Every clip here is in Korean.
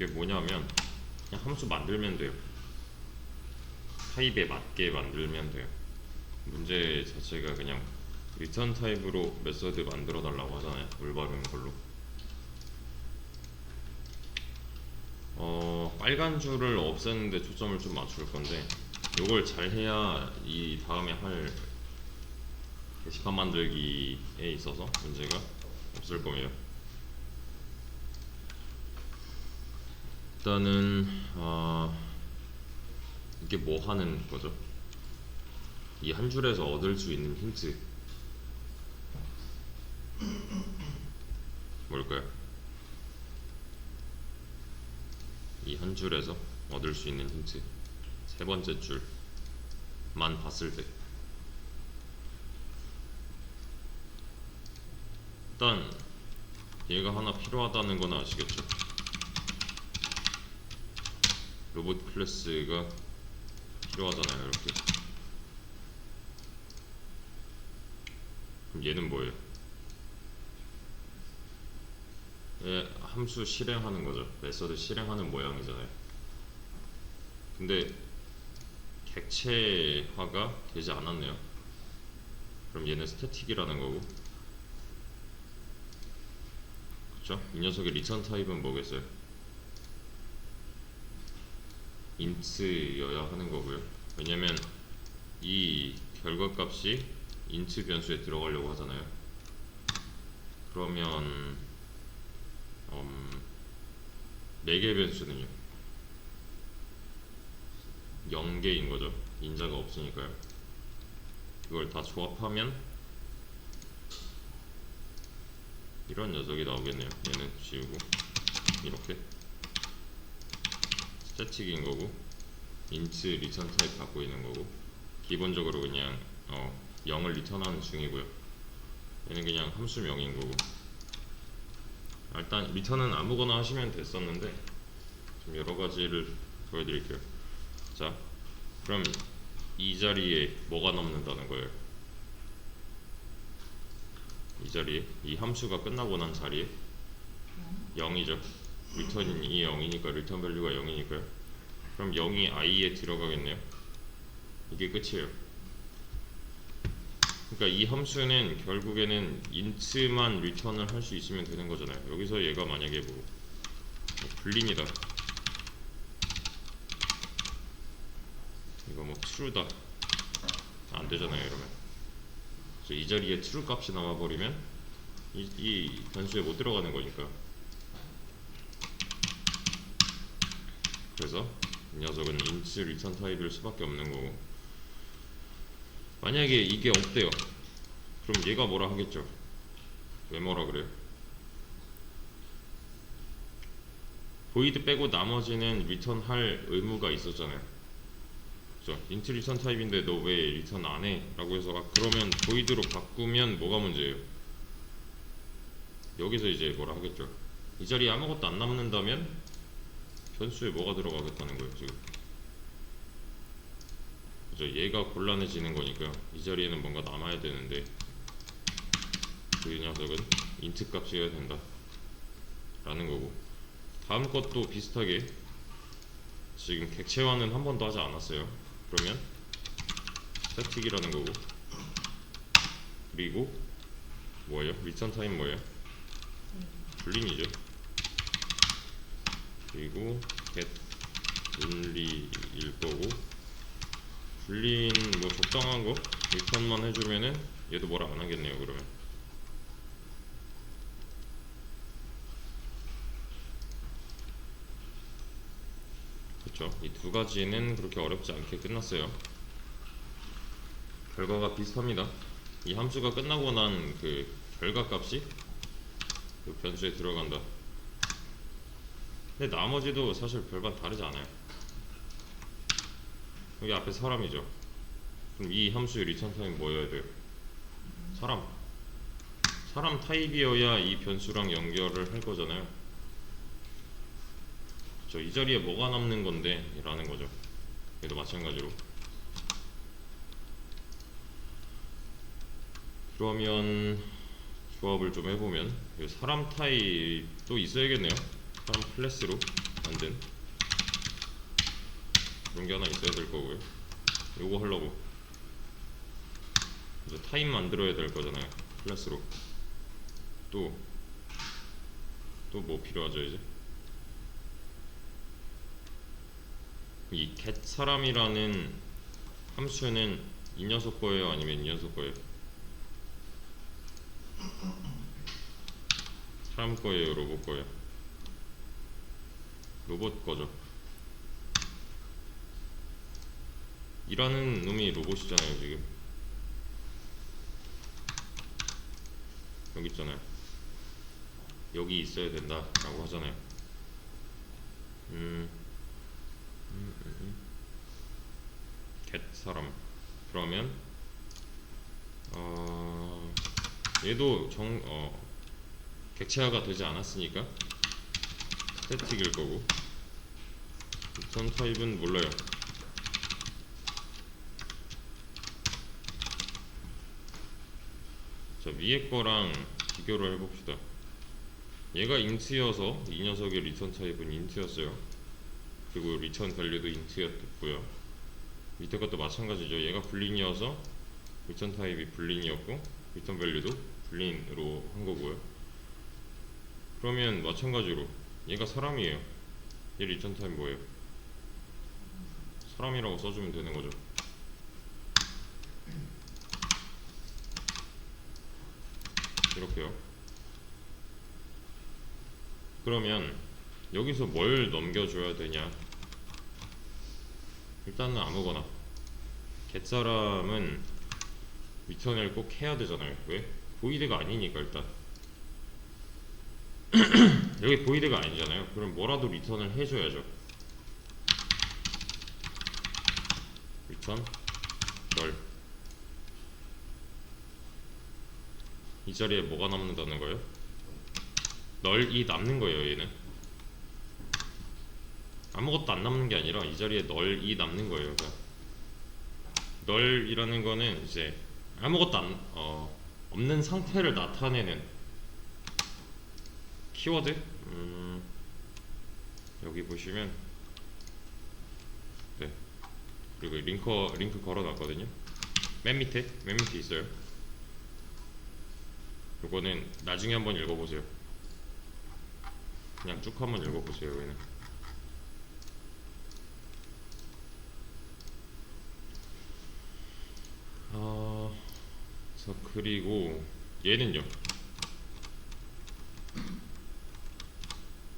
이게 뭐냐면 그냥 함수 만들면 돼요. 타입에 맞게 만들면 돼요. 문제 자체가 그냥 리턴 타입으로 메서드 만들어 달라고 하잖아요. 올바른 걸로. 어, 빨간 줄을 없애는데 초점을 좀 맞출 건데 이걸 잘 해야 이 다음에 할 게시판 만들기에 있어서 문제가 없을 겁니다. 일단은 아 이게 뭐 하는 거죠? 이 한 줄에서 얻을 수 있는 힌트 뭘까요? 이 한 줄에서 얻을 수 있는 힌트 세 번째 줄만 봤을 때 일단 얘가 하나 필요하다는 건 아시겠죠? 로봇 클래스가 필요하잖아요 이렇게 그럼 얘는 뭐예요? 얘 함수 실행하는 거죠 메서드 실행하는 모양이잖아요 근데 객체화가 되지 않았네요 그럼 얘는 스태틱이라는 거고 그쵸? 이 녀석의 리턴 타입은 뭐겠어요? 인트여야 하는 거고요. 왜냐면 이 결과값이 인트 변수에 들어가려고 하잖아요. 그러면 음, 4개 변수는요. 0개인 거죠. 인자가 없으니까요. 그걸 다 조합하면 이런 녀석이 나오겠네요. 얘는 지우고 이렇게 스태틱인 거고 인트 리턴 타입 갖고 있는 거고 기본적으로 그냥 어 0을 리턴하는 중이고요. 얘는 그냥 함수명인 거고. 일단 리턴은 아무거나 하시면 됐었는데 좀 여러 가지를 보여드릴게요. 자 그럼 이 자리에 뭐가 남는다는 거예요? 이 자리에? 이 함수가 끝나고 난 자리에? 0이죠 리턴이 0이니까 리턴 밸류가 0이니까요. 그럼 0이 i에 들어가겠네요. 이게 끝이에요. 그러니까 이 함수는 결국에는 인트만 리턴을 할 수 있으면 되는 거잖아요. 여기서 얘가 만약에 뭐, 뭐 불린이다. 이거 뭐 true다. 안 되잖아요, 이러면. 그래서 이 자리에 true 값이 남아 버리면 이, 이 변수에 못 들어가는 거니까. 그래서 이 녀석은 인트 리턴 타입일 수밖에 없는 거고 만약에 이게 없대요. 그럼 얘가 뭐라 하겠죠? 왜 뭐라 그래요 보이드 빼고 나머지는 리턴 할 의무가 있었잖아요. 그죠? 인트 리턴 타입인데 너 왜 리턴 안 해? 라고 해서 아, 그러면 보이드로 바꾸면 뭐가 문제예요? 여기서 이제 뭐라 하겠죠? 이 자리에 아무것도 안 남는다면 변수에 뭐가 들어가겠다는 거예요 지금? 그죠? 얘가 곤란해지는 거니까 이 자리에는 뭔가 남아야 되는데 그 녀석은 인트 값이어야 된다 라는 거고. 다음 것도 비슷하게 지금 객체화는 한 번도 하지 않았어요. 그러면 스태틱이라는 거고. 그리고 뭐예요? 리턴 타임 뭐예요? 불린이죠 그리고 get 분리일 거고. 분리인 뭐 적당한 거? 리턴만 해주면은 얘도 뭐라 안 하겠네요 그러면. 그쵸 이두 가지는 그렇게 어렵지 않게 끝났어요. 결과가 비슷합니다. 이 함수가 끝나고 난 그 결과값이 그 변수에 들어간다 근데 나머지도 사실 별반 다르지 않아요. 여기 앞에 사람이죠. 그럼 이 함수의 리턴 타입 뭐여야 돼요? 사람. 사람 타입이어야 이 변수랑 연결을 할 거잖아요. 그쵸? 이 자리에 뭐가 남는 건데? 라는 거죠. 얘도 마찬가지로. 그러면 조합을 좀 해보면 사람 타입도 있어야겠네요. 사람 클래스로 만든 그런 게 하나 있어야 될 거고요. 요거 하려고 이제 타임 만들어야 될 거잖아요. 클래스로 또 또 뭐 필요하죠 이제 이 get 사람이라는 함수는 이 녀석 거예요 아니면 이 녀석 거예요? 사람 거예요 로봇 거예요? 로봇 거죠. 일하는 놈이 로봇이잖아요 지금. 여기 있잖아요. 여기 있어야 된다 라고 하잖아요. 음, 음, 음, 음. get 사람. 그러면 어, 얘도 정, 어, 객체화가 되지 않았으니까 스태틱일 거고 전 타입은 몰라요. 자 위에 거랑 비교를 해봅시다. 얘가 인트여서 이 녀석의 리턴 타입은 인트였어요. 그리고 리턴 밸류도 인트였고요. 밑에 것도 마찬가지죠. 얘가 불린이어서 리턴 타입이 불린이었고 리턴 밸류도 불린으로 한 거고요. 그러면 마찬가지로 얘가 사람이에요. 얘 리턴 타입 뭐예요? 사람이라고 써주면 되는 거죠. 이렇게요. 그러면 여기서 뭘 넘겨줘야 되냐? 일단은 아무거나. 갯사람은 리턴을 꼭 해야 되잖아요. 왜? 보이드가 아니니까 일단. 여기 보이드가 아니잖아요. 그럼 뭐라도 리턴을 해줘야죠 리턴 널이 자리에 뭐가 남는다는 거예요? 널이 남는 거예요 얘는 아무것도 안 남는 게 아니라 이 자리에 널이 남는 거예요 그냥. 널이라는 거는 이제 아무것도 안, 어, 없는 상태를 나타내는 키워드 음, 여기 보시면 네 그리고 링커 링크 걸어놨거든요. 맨 밑에 맨 밑에 있어요. 요거는 나중에 한번 읽어보세요. 그냥 쭉 한번 읽어보세요 얘는. 아, 자 그리고 얘는요.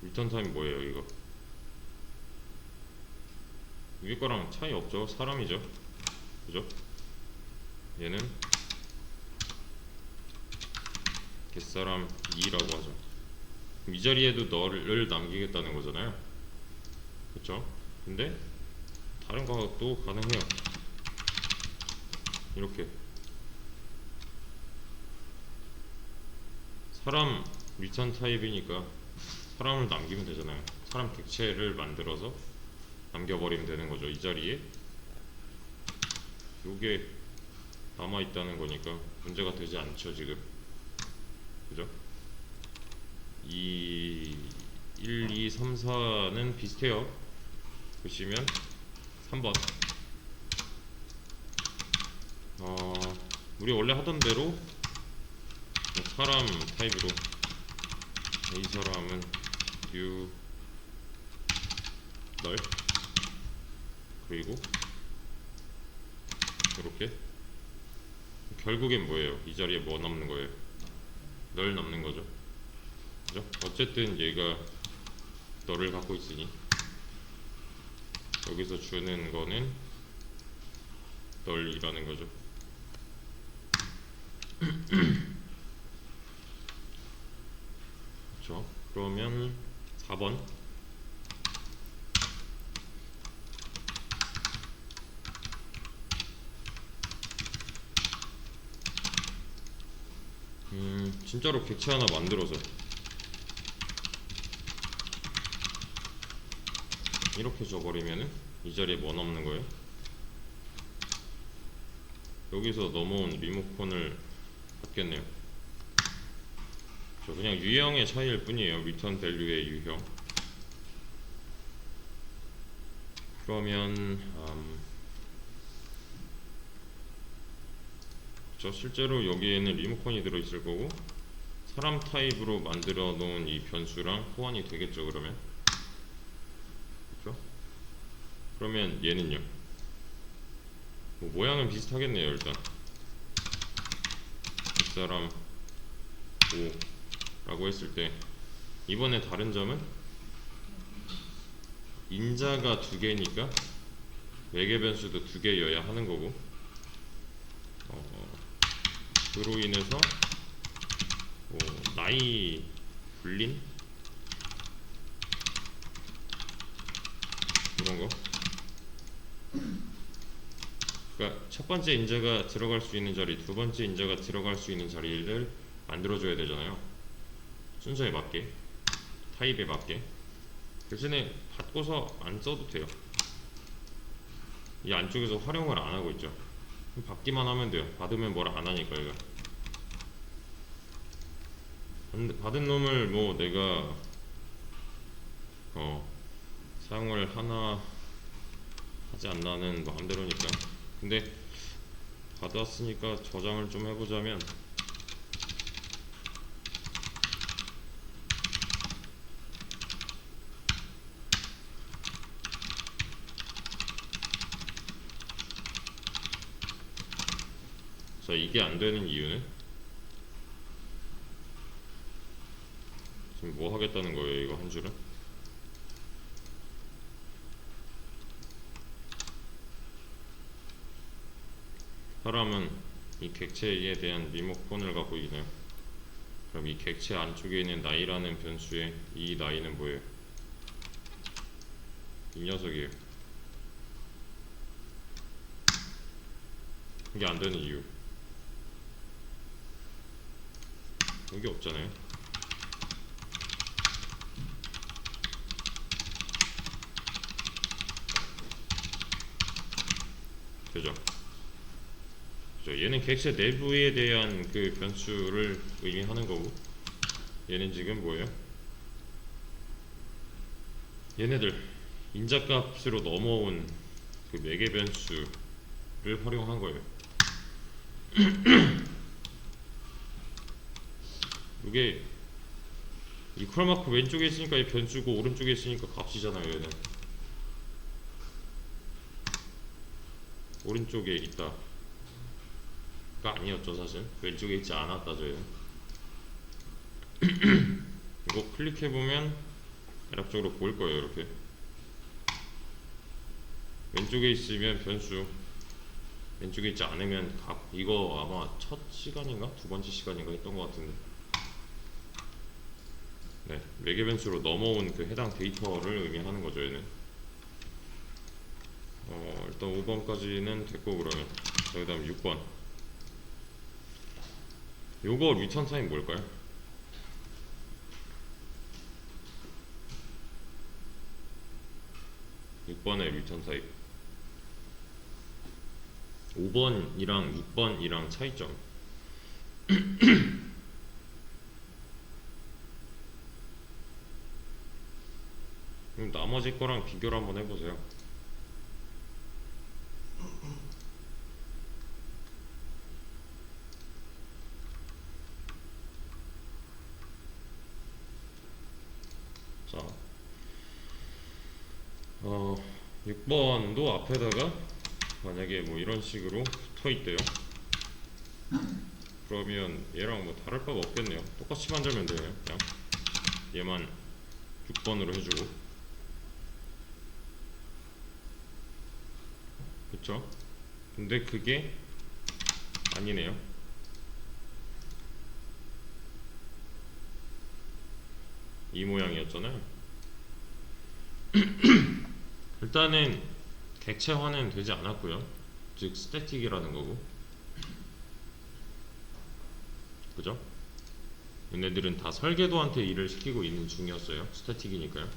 리턴 타임 뭐예요 이거 위에 거랑 차이 없죠. 사람이죠. 그죠? 얘는 갯사람 2라고 하죠. 그럼 이 자리에도 너를 남기겠다는 거잖아요. 그쵸? 근데 다른 것도 가능해요. 이렇게. 사람 리턴 타입이니까 사람을 남기면 되잖아요. 사람 객체를 만들어서 남겨버리면 되는 거죠 이 자리에. 요게 남아있다는 거니까 문제가 되지 않죠 지금. 그죠? 2, 1, 2, 3, 4는 비슷해요. 보시면 3번. 어, 우리 원래 하던 대로 뭐 사람 타입으로. 이 사람은 유, 널 그리고 이렇게 결국엔 뭐예요? 이 자리에 뭐 남는 거예요? 널 남는 거죠. 그죠? 어쨌든 얘가 너를 갖고 있으니 여기서 주는 거는 널이라는 거죠. 그렇죠. 그러면 4번 음, 진짜로 객체 하나 만들어서 이렇게 줘버리면은 이 자리에 뭐 남는 거예요? 여기서 넘어온 리모컨을 받겠네요. 저 그냥 유형의 차이일 뿐이에요. 리턴 밸류의 유형. 그러면 음, 저 실제로 여기에는 리모컨이 들어있을 거고 사람 타입으로 만들어 놓은 이 변수랑 호환이 되겠죠 그러면? 그렇죠? 그러면 얘는요? 뭐 모양은 비슷하겠네요 일단. 뒷사람 5라고 했을 때 이번에 다른 점은 인자가 두 개니까 외계 변수도 두 개여야 하는 거고. 어, 그로 인해서 뭐 나이 불린? 이런 거? 그러니까 첫 번째 인자가 들어갈 수 있는 자리 두 번째 인자가 들어갈 수 있는 자리를 만들어줘야 되잖아요. 순서에 맞게 타입에 맞게. 대신에 받고서 안 써도 돼요. 이 안쪽에서 활용을 안 하고 있죠. 받기만 하면 돼요. 받으면 뭘 안 하니까 얘가 받- 받은 놈을 뭐 내가 어 사용을 하나 하지 않나는 마음대로니까. 근데 받았으니까 저장을 좀 해보자면. 자 이게 안 되는 이유는 지금 뭐 하겠다는 거예요 이거 한 줄은 사람은 이 객체에 대한 리모컨을 갖고 있나요? 그럼 이 객체 안쪽에 있는 나이라는 변수의 이 나이는 뭐예요? 이 녀석이에요. 이게 안 되는 이유. 여기 없잖아요. 되죠? 그죠? 얘는 객체 내부에 대한 그 변수를 의미하는 거고 얘는 지금 뭐예요? 얘네들 인자값으로 넘어온 그 매개 변수를 활용한 거예요. 이게 이 컬마크 왼쪽에 있으니까 이 변수고 오른쪽에 있으니까 값이잖아요 얘는 오른쪽에 있다. 가 아니었죠 사실. 왼쪽에 있지 않았다죠 얘는. 이거 클릭해보면 대략적으로 보일 거예요 이렇게. 왼쪽에 있으면 변수. 왼쪽에 있지 않으면 값 이거 아마 첫 시간인가? 두 번째 시간인가 했던 것 같은데. 네 매개 변수로 넘어온 그 해당 데이터를 의미하는 거죠 얘는 어 일단 5번까지는 됐고 그러면 자 그다음 6번. 요거 리턴 타임 뭘까요? 육번의 리턴 타입 5번이랑 6번이랑 차이점. 그럼 나머지 거랑 비교를 한번 해보세요 자, 어, 6번도 앞에다가 만약에 뭐 이런 식으로 붙어 있대요. 그러면 얘랑 뭐 다를 바가 없겠네요. 똑같이 만들면 돼요. 그냥 얘만 6번으로 해주고. 그쵸? 근데 그게 아니네요. 이 모양이었잖아요. 일단은 객체화는 되지 않았고요. 즉 스태틱이라는 거고. 그죠? 얘네들은 다 설계도한테 일을 시키고 있는 중이었어요. 스태틱이니까요.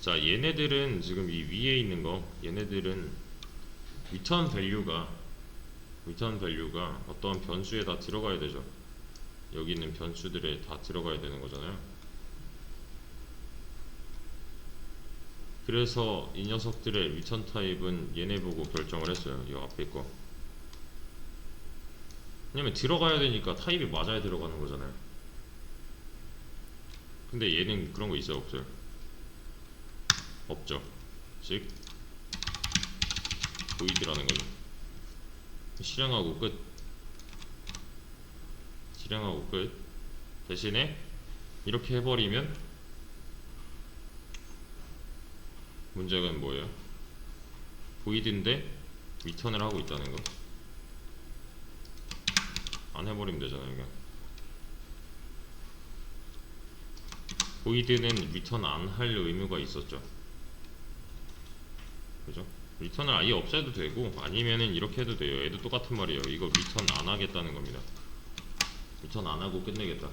자, 얘네들은 지금 이 위에 있는 거, 얘네들은 리턴 밸류가 리턴 밸류가 어떤 변수에 다 들어가야 되죠. 여기 있는 변수들에 다 들어가야 되는 거잖아요. 그래서 이 녀석들의 리턴 타입은 얘네 보고 결정을 했어요. 이 앞에 거. 왜냐면 들어가야 되니까 타입이 맞아야 들어가는 거잖아요. 근데 얘는 그런 거 있어요, 없어요? 없죠. 즉 보이드라는 거죠. 실행하고 끝. 실행하고 끝. 대신에 이렇게 해버리면 문제가 뭐예요? 보이드인데 리턴을 하고 있다는 거. 안 해버리면 되잖아요, 이거. 보이드는 리턴 안 할 의무가 있었죠. 그죠? 리턴을 아예 없애도 되고 아니면은 이렇게 해도 돼요. 얘도 똑같은 말이에요. 이거 리턴 안 하겠다는 겁니다. 리턴 안 하고 끝내겠다.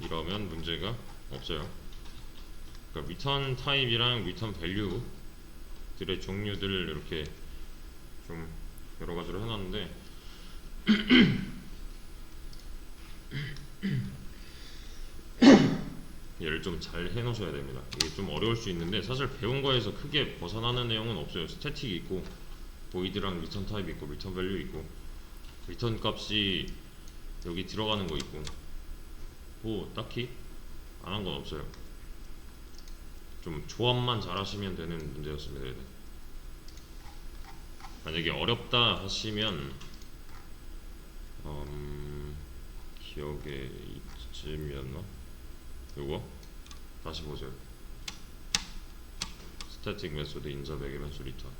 이러면 문제가 없어요. 그러니까 리턴 타입이랑 리턴 밸류들의 종류들을 이렇게 좀 여러 가지로 해놨는데 얘를 좀 잘 해놓으셔야 됩니다. 이게 좀 어려울 수 있는데 사실 배운 거에서 크게 벗어나는 내용은 없어요. 스태틱 있고 보이드랑 리턴 타입 있고 리턴 밸류 있고 리턴 값이 여기 들어가는 거 있고 뭐 딱히 안 한 건 없어요. 좀 조합만 잘 하시면 되는 문제였습니다. 만약에 어렵다 하시면 음, 기억에 이쯤이었나? 요거 다시 보세요. 스태틱 메소드 인자 매개 변수 리턴